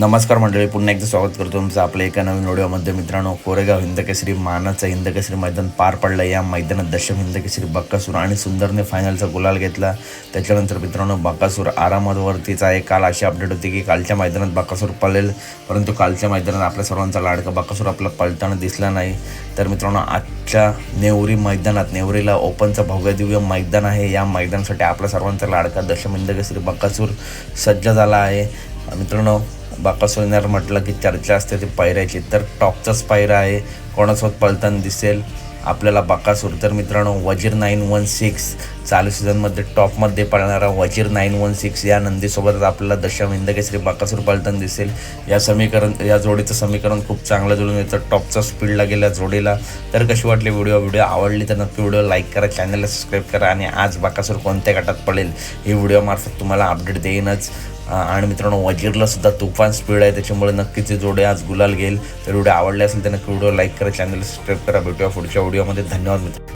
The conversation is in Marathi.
नमस्कार मंडळी पुन्हा एकदा स्वागत करतो तुमचं आपल्या एका नवीन व्हिडिओमध्ये मित्रांनो कोरेगाव हिंदकेसरी मानाचं हिंदकेसरी मैदान पार पडलं. या मैदानात दशम हिंदकेसरी बक्कासूर आणि सुंदरने फायनलचा गुलाल घेतला. त्याच्यानंतर मित्रांनो बक्कासूर आरामातवरतीच आहे काल अशी अपडेट होती की कालच्या मैदानात बक्कासूर पळेल. परंतु कालच्या मैदानात आपल्या सर्वांचा लाडका बक्कासूर आपला पळताना दिसला नाही. तर मित्रांनो आजच्या नेवरी मैदानात नेवरीला ओपनचं भव्यदिव्य मैदान आहे. या मैदानासाठी आपल्या सर्वांचा लाडका दशम हिंदकेसरी बक्कासूर सज्ज झाला आहे. मित्रांनो बाकासोलणार म्हटलं की चर्चा असते ती पायऱ्याची. तर टॉपचाच पायरा आहे. कोणासोबत पळताना दिसेल. आपल्याला बाकासूर. तर मित्रांनो वजीर नाईन वन सिक्स चालू सीझनमध्ये टॉपमध्ये पळणारा वजीर नाईन वन सिक्स या नंदीसोबतच आपल्याला दशम हिंदकेसरी बाकासूर पळताना दिसेल. या समीकरण या जोडीचं समीकरण खूप चांगलं जुळून येतं. टॉपचा स्पीडला गेल्या जोडीला. तर कशी वाटली व्हिडिओ? व्हिडिओ आवडली तर नक्की व्हिडिओ लाईक करा चॅनलला सबस्क्राईब करा आणि आज बाकासूर कोणत्या गटात पडेल ही व्हिडिओमार्फत तुम्हाला अपडेट देईनच. आणि मित्रांनो वजीरला सुद्धा तुफान स्पीड आहे त्याच्यामुळे नक्कीच हे जोडे आज गुलाल घेईल. तर व्हिडिओ आवडले असेल तर नक्की व्हिडिओ लाईक करा चॅनल सबस्क्राईब करा. भेटूया पुढच्या व्हिडिओमध्ये धन्यवाद मित्र